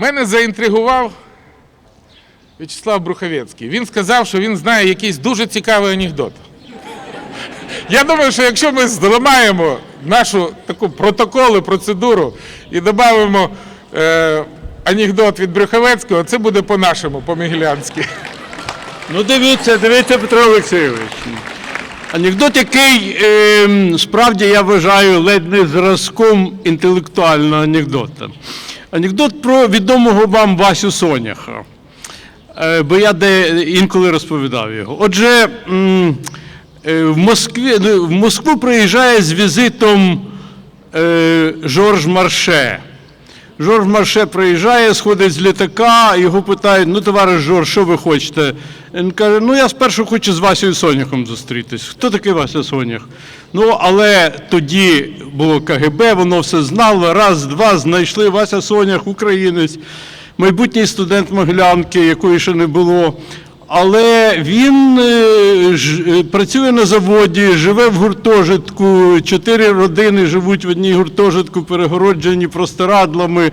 Мене заінтригував В'ячеслав Бруховецький. Він сказав, що він знає якийсь дуже цікавий анекдот. Я думаю, що якщо ми зламаємо нашу таку протокол і процедуру і додамо е, анекдот від Брюховецького, це буде по-нашому, по-мігелянськи. Ну дивіться, дивіться, Петро Олексійович. Анекдот, який е, справді я вважаю ледь не зразком інтелектуального анекдота. Анекдот про відомого вам Васю Соняха. Е, бо я де інколи розповідав його. Отже, е, в, Москві, ну, в Москву приїжджає з візитом е, Жорж Марше. Жорж Марше приїжджає, сходить з літака, його питають, ну, товариш Жорж, що ви хочете? Він каже, ну я спершу хочу з Васею Соняхом зустрітись. Хто такий Вася Сонях? Ну, але тоді було КГБ, воно все знало. Раз, два, знайшли Вася Сонях, українець, майбутній студент Могилянки, якої ще не було. Але він е, ж- е, працює на заводі, живе в гуртожитку. Чотири родини живуть в одній гуртожитку, перегороджені простирадлами.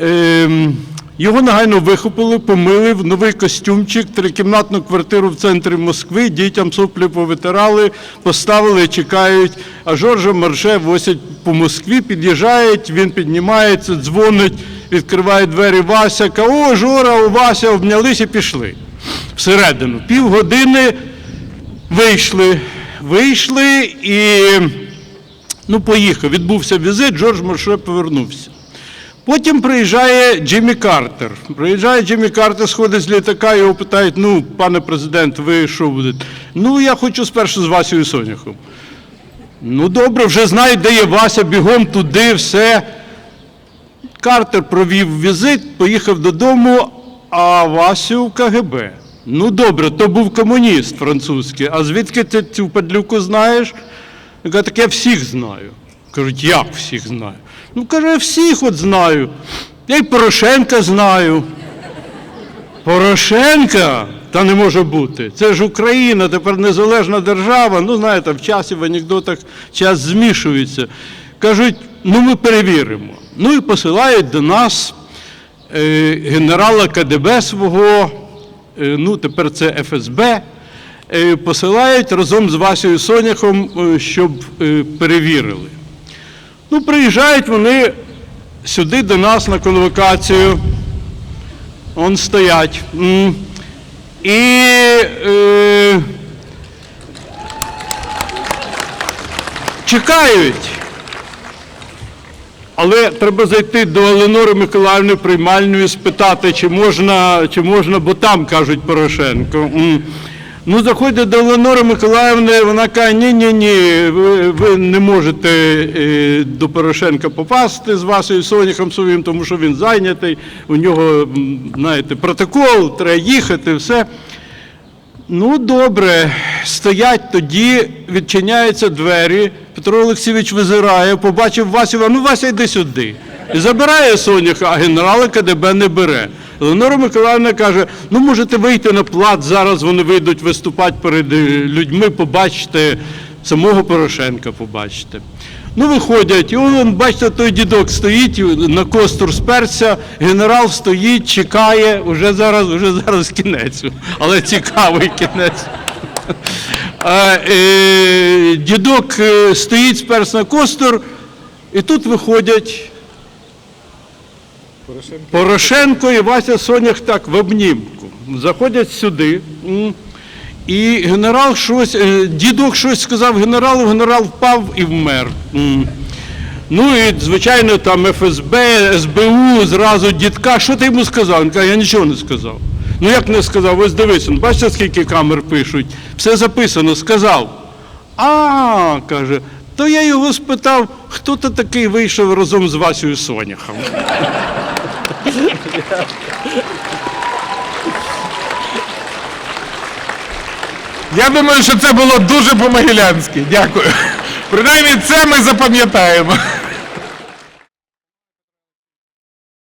Ем, Його негайно вихопили, помили в новий костюмчик, трикімнатну квартиру в центрі Москви, дітям соплі повитирали, поставили, чекають. А Жоржа Марше возять по Москві, під'їжджають, він піднімається, дзвонить, відкриває двері Вася, о, Жора, у Вася, обнялися і пішли. Всередину. Півгодини вийшли, вийшли і ну, поїхав. Відбувся візит, Джордж Марше повернувся. Потім приїжджає Джиммі Картер. Приїжджає Джиммі Картер, сходить з літака, його питають: ну, пане президент, ви що будете? Ну, я хочу спершу з Васею Соняхом. Ну, добре, вже знають, де є Вася, бігом туди, все. Картер провів візит, поїхав додому, а Васю в КГБ. Ну добре, то був комуніст французький. А звідки ти цю падлюку знаєш? Я кажу, так я всіх знаю. Кажуть, як всіх знаю? Ну, каже, я всіх от знаю. Я й Порошенка знаю. Порошенка? Та не може бути. Це ж Україна, тепер незалежна держава. Ну, знаєте, в часі в анекдотах час змішується. Кажуть, ну ми перевіримо. Ну і посилають до нас е, генерала КДБ свого, ну тепер це ФСБ, е, посилають разом з Васею Соняхом, е, щоб е, перевірили. Ну, приїжджають вони сюди до нас на конвокацію. Он стоять. І е, чекають. Але треба зайти до Еленори Миколаївни приймальної, спитати, чи можна, чи можна, бо там кажуть Порошенко. Ну, заходять до Еленори Миколаївни, вона каже, ні-ні-ні, ви, ви не можете е, до Порошенка попасти з Васею Соняхом своїм, тому що він зайнятий, у нього, знаєте, протокол, треба їхати, все. Ну, добре, стоять тоді, відчиняються двері. Петро Олексійович визирає, побачив Васю, ну Вася, йди сюди. І забирає Соняха, а генерала КДБ не бере. Леонора Миколаївна каже: ну можете вийти на плац, зараз вони вийдуть виступати перед е, людьми, побачите, самого Порошенка побачите. Ну, виходять, і он, бачите, той дідок стоїть, на костур сперся, генерал стоїть, чекає, уже зараз, уже зараз кінець, але цікавий кінець. А, е, дідок е, стоїть сперс на костур, і тут виходять Порошенко і Вася Сонях так в обнімку. Заходять сюди. І генерал щось, е, дідок щось сказав генералу, генерал впав і вмер. Ну і, звичайно, там ФСБ, СБУ, зразу дідка. Що ти йому сказав? Він каже, я нічого не сказав. Ну як не сказав? Ось дивись, бачите, скільки камер пишуть? Все записано, сказав. А, каже, то я його спитав, хто то такий вийшов разом з Васею Соняхом. Я думаю, що це було дуже по-могилянськи. Дякую. Принаймні це ми запам'ятаємо.